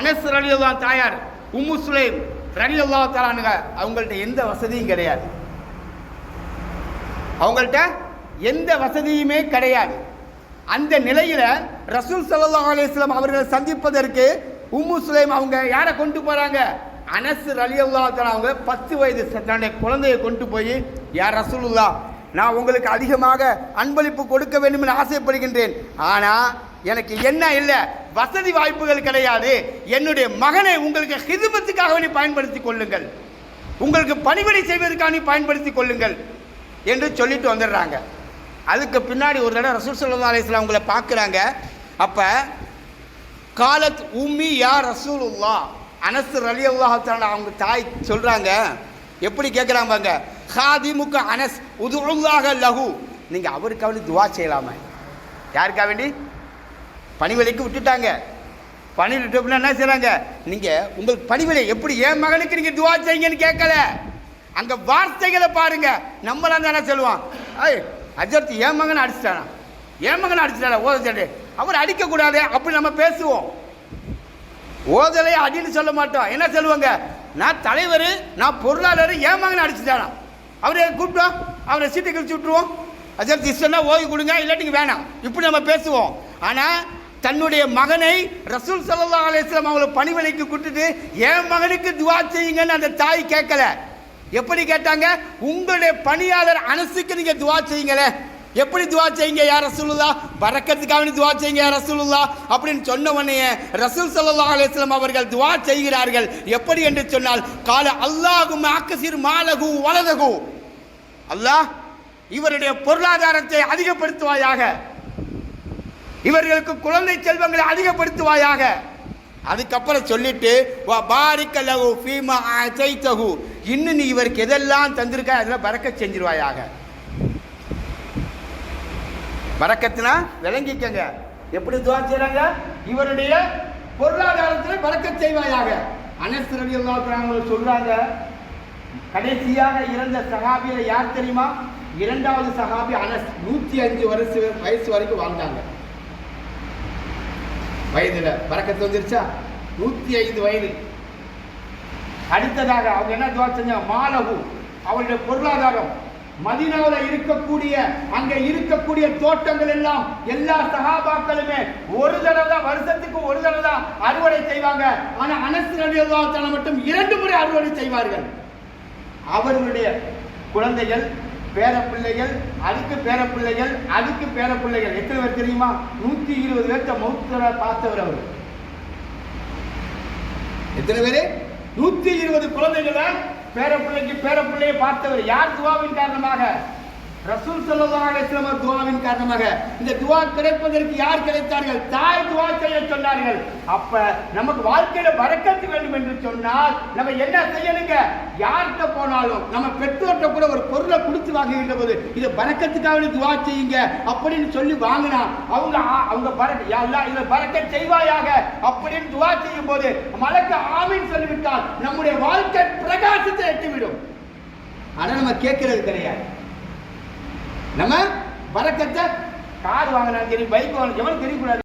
அனஸ் ரலியல்லா தாயார் உம்மு சுலைம் ரலியல்லா தாலானுங்க அவங்கள்ட்ட எந்த வசதியும் கிடையாது. அவங்கள்ட்ட எந்த வசதியுமே கிடையாது. அந்த நிலையில் ரசூல் சல்லா அலிஸ்லாம் அவர்களை சந்திப்பதற்கு உம்மு சுலைம் அவங்க யாரை கொண்டு போகிறாங்க அனஸ் ரலியல்லாஹு தஆலா அவங்க பத்து வயது தன்னுடைய குழந்தையை கொண்டு போய் யார் ரசூலுல்லா நான் உங்களுக்கு அதிகமாக அன்பளிப்பு கொடுக்க வேண்டும் என்று ஆசைப்படுகின்றேன். ஆனால் எனக்கு என்ன இல்லை? வசதி வாய்ப்புகள் கிடையாது. என்னுடைய மகனை உங்களுக்கு ஹிதுமத்துக்காக வேண்டி பயன்படுத்தி கொள்ளுங்கள். உங்களுக்கு பணிவிடை செய்வதற்காக நீ பயன்படுத்தி கொள்ளுங்கள் என்று சொல்லிட்டு வந்துடுறாங்க. அதுக்கு பின்னாடி ஒரு தடவை ரசூல் சல்லா அலிஸ்லாம் உங்களை பார்க்குறாங்க. அப்போ காலத் உம்மி யா ரசூலுல்லா அனஸ் அலி அல்லாஹால அவங்க தாய் சொல்கிறாங்க எப்படி கேட்குறாங்க ஹாதிமுக அனஸ் உதுல்லாக லஹு. நீங்கள் அவருக்காக வேண்டி துவா செய்யலாமா. யாருக்காக வேண்டி? பணிவிலைக்கு விட்டுட்டாங்க. பணி விட்டு என்ன செய்கிறாங்க நீங்கள் உங்கள் பணிவிலை எப்படி என் மகனுக்கு நீங்கள் துவா செய்யுங்கன்னு கேட்கல. அங்கே வார்த்தைகளை பாருங்க. நம்மளாம் தானே சொல்லுவான்? ஐய் அஜர்த்தி என் மகனை அடிச்சிட்டானா? என் மகனை அடிச்சிட்டானா? ஓதச்சட்டு அவர் அடிக்கக்கூடாது அப்படி நம்ம பேசுவோம். ஓதலை அடின்னு சொல்ல மாட்டோம். என்ன சொல்லுவாங்க? நான் தலைவர் நான் பொருளாளர் என் மகனை அடிச்சிட்டானா? அவரை கூப்பிட்டோம். அவரை சீட்டை கழிச்சு விட்டுருவோம். அஜர்த்தி இஷ்டம்னா ஓய்வு கொடுங்க. இல்லாட்டிங்க வேணாம். இப்படி நம்ம பேசுவோம். ஆனால் தன்னுடைய மகனை ரசூல் சல்லா அலிஸ்லாம் அவங்கள பணிவிலைக்கு கூட்டுட்டு என் மகனுக்கு துவா செய்யுங்கன்னு அந்த தாய் கேட்கல. எப்படி கேட்டாங்க? உங்களுடைய பணியாளர் அனசுக்கு நீங்க துவா செய்யுங்களே. எப்படி துவா செய்யுங்க யார் ரசூலுல்லா பறக்கிறதுக்காக துவா செய்யுங்க யார் ரசூலுல்லா அப்படின்னு சொன்ன உடனே ரசூல் சல்லா அலைஹி அவர்கள் துவா செய்கிறார்கள். எப்படி என்று சொன்னால் கால அல்லாஹும் ஆக்கசிர் மாலகு வலதகு அல்லாஹ் இவருடைய பொருளாதாரத்தை அதிகப்படுத்துவாயாக. இவர்களுக்கு குழந்தை செல்வங்களை அதிகப்படுத்துவாயாக. அதுக்கப்புறம் சொல்லிட்டு வா பாரிக்க ஃபீமா அதைத்தஹு இன்னும் நீ இவருக்கு எதெல்லாம் தந்திருக்க அதில் பறக்க செஞ்சிருவாயாக. பறக்கத்துனா விளங்கிக்கங்க. எப்படி துவா செய்றாங்க? இவருடைய பொருளாதாரத்தில் பறக்க செய்வாயாக. அனஸ் ரவி அவங்க சொல்றாங்க கடைசியாக இறந்த சகாபியில் யார் தெரியுமா? இரண்டாவது சகாபி அனஸ் நூற்றி அஞ்சு வருஷ வயசு வரைக்கும் வாழ்ந்தாங்க. வயதில் பறக்கத்து வந்துருச்சா? நூற்றி ஐந்து வயது. அடுத்ததாக அவங்க என்ன துவா செஞ்சாங்க மாலகு. அவருடைய பொருளாதாரம். மதினாவில் இருக்கக்கூடிய அங்க இருக்கக்கூடிய தோட்டங்கள் எல்லாம் எல்லா சகாபாக்களுமே ஒரு தடவை தான் வருஷத்துக்கு ஒரு தடவை தான் அறுவடை செய்வாங்க. ஆனா அனசு நடிகை மட்டும் இரண்டு முறை அறுவடை செய்வார்கள். அவர்களுடைய குழந்தைகள் பேரப்பிள்ளைகள் அதுக்கு பேரப்பிள்ளைகள் அதுக்கு பேரப்பிள்ளைகள். எத்தனை பேர் தெரியுமா? நூத்தி இருபது பேர்த்த மௌத்தர பார்த்தவர் அவர். எத்தனை பேரு? நூத்தி இருபது குழந்தைகளை பேரப்பிள்ளைக்கு பேரப்பிள்ளையை பார்த்தவர். யார் துவாவின் காரணமாக? ரசூல் ஸல்லல்லாஹு அலைஹி வஸல்லம் துவாவின் காரணமாக இந்த துவா கிடைப்பதற்கு யார் கிடைத்தார்கள்? தாய் துவா செய்ய சொன்னார்கள். அப்ப நமக்கு வாழ்க்கையில வரக்கத்து வேண்டும் என்று சொன்னால் நம்ம என்ன செய்யணுங்க? யார்கிட்ட போனாலும் நம்ம பெற்றோர்கிட்ட கூட ஒரு பொருளை கொடுத்து வாங்குகின்ற போது இது பறக்கத்துக்காக துவா செய்யுங்க அப்படின்னு சொல்லி வாங்கினா அவங்க அவங்க பறக்க யா இதை பறக்க செய்வாயாக அப்படின்னு துவா செய்யும் போது மலக்க ஆமீன் சொல்லிவிட்டால் நம்முடைய வாழ்க்கை பிரகாசத்தை எட்டிவிடும். ஆனா நம்ம கேட்கறது கிடையாது. நம்ம பறக்கத்தை கார் வாங்கினா சரி பைக் வாங்க எவ்வளவு தெரியக்கூடாது?